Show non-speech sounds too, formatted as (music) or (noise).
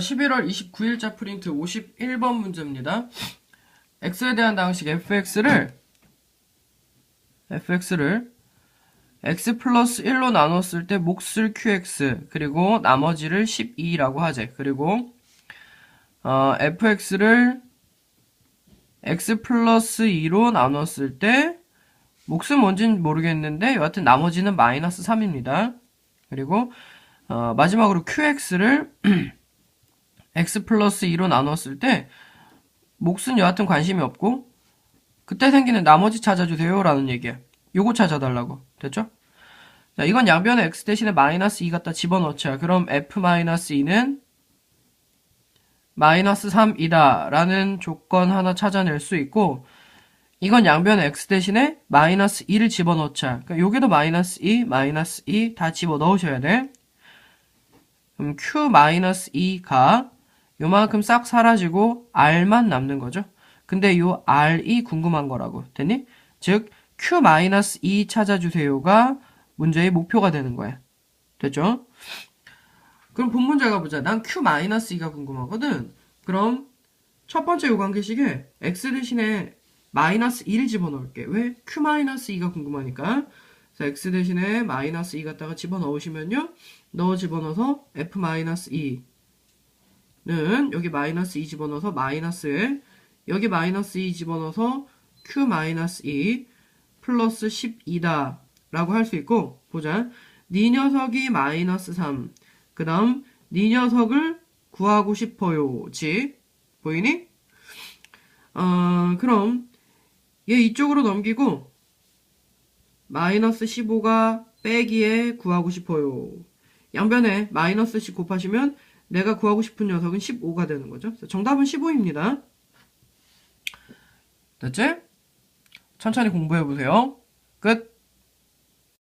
11월 29일자 프린트 51번 문제입니다. x에 대한 당식 fx를 fx를 x 플러스 1로 나눴을 때 몫을 qx 그리고 나머지를 12라고 하재. 그리고 어, fx를 x 플러스 2로 나눴을 때 몫은 뭔지는 모르겠는데 여하튼 나머지는 마이너스 3입니다. 그리고 어, 마지막으로 qx를 (clears throat) x 플러스 2로 나눴을 때 몫은 여하튼 관심이 없고 그때 생기는 나머지 찾아주세요 라는 얘기야. 요거 찾아달라고. 됐죠? 자 이건 양변에 x 대신에 마이너스 2 갖다 집어넣자. 그럼 f 마이너스 2는 마이너스 3이다 라는 조건 하나 찾아낼 수 있고 이건 양변에 x 대신에 마이너스 2를 집어넣자. 그러니까 여기도 마이너스 2, 마이너스 2 다 집어넣으셔야 돼. 그럼 q 마이너스 2가 요만큼 싹 사라지고 r만 남는 거죠. 근데 요 r이 궁금한 거라고. 됐니? 즉 q-2 찾아주세요가 문제의 목표가 되는 거야. 됐죠? 그럼 본 문제 가보자. 난 q-2가 궁금하거든. 그럼 첫 번째 요관계식에 x 대신에 마이너스 2를 집어넣을게. 왜? q-2가 궁금하니까. 그래서 x 대신에 마이너스 2 갖다가 집어넣으시면요. 넣어 집어넣어서 f-2 는 여기 마이너스 2 집어넣어서 마이너스 1 여기 마이너스 2 집어넣어서 q 마이너스 2 플러스 12다 라고 할 수 있고 보자. 네 녀석이 마이너스 3그 다음 네 녀석을 구하고 싶어요. 지 보이니? 어 그럼 얘 이쪽으로 넘기고 마이너스 15가 빼기에 구하고 싶어요. 양변에 마이너스 10 곱하시면 내가 구하고 싶은 녀석은 15가 되는 거죠. 정답은 15입니다. 됐지? 천천히 공부해 보세요. 끝.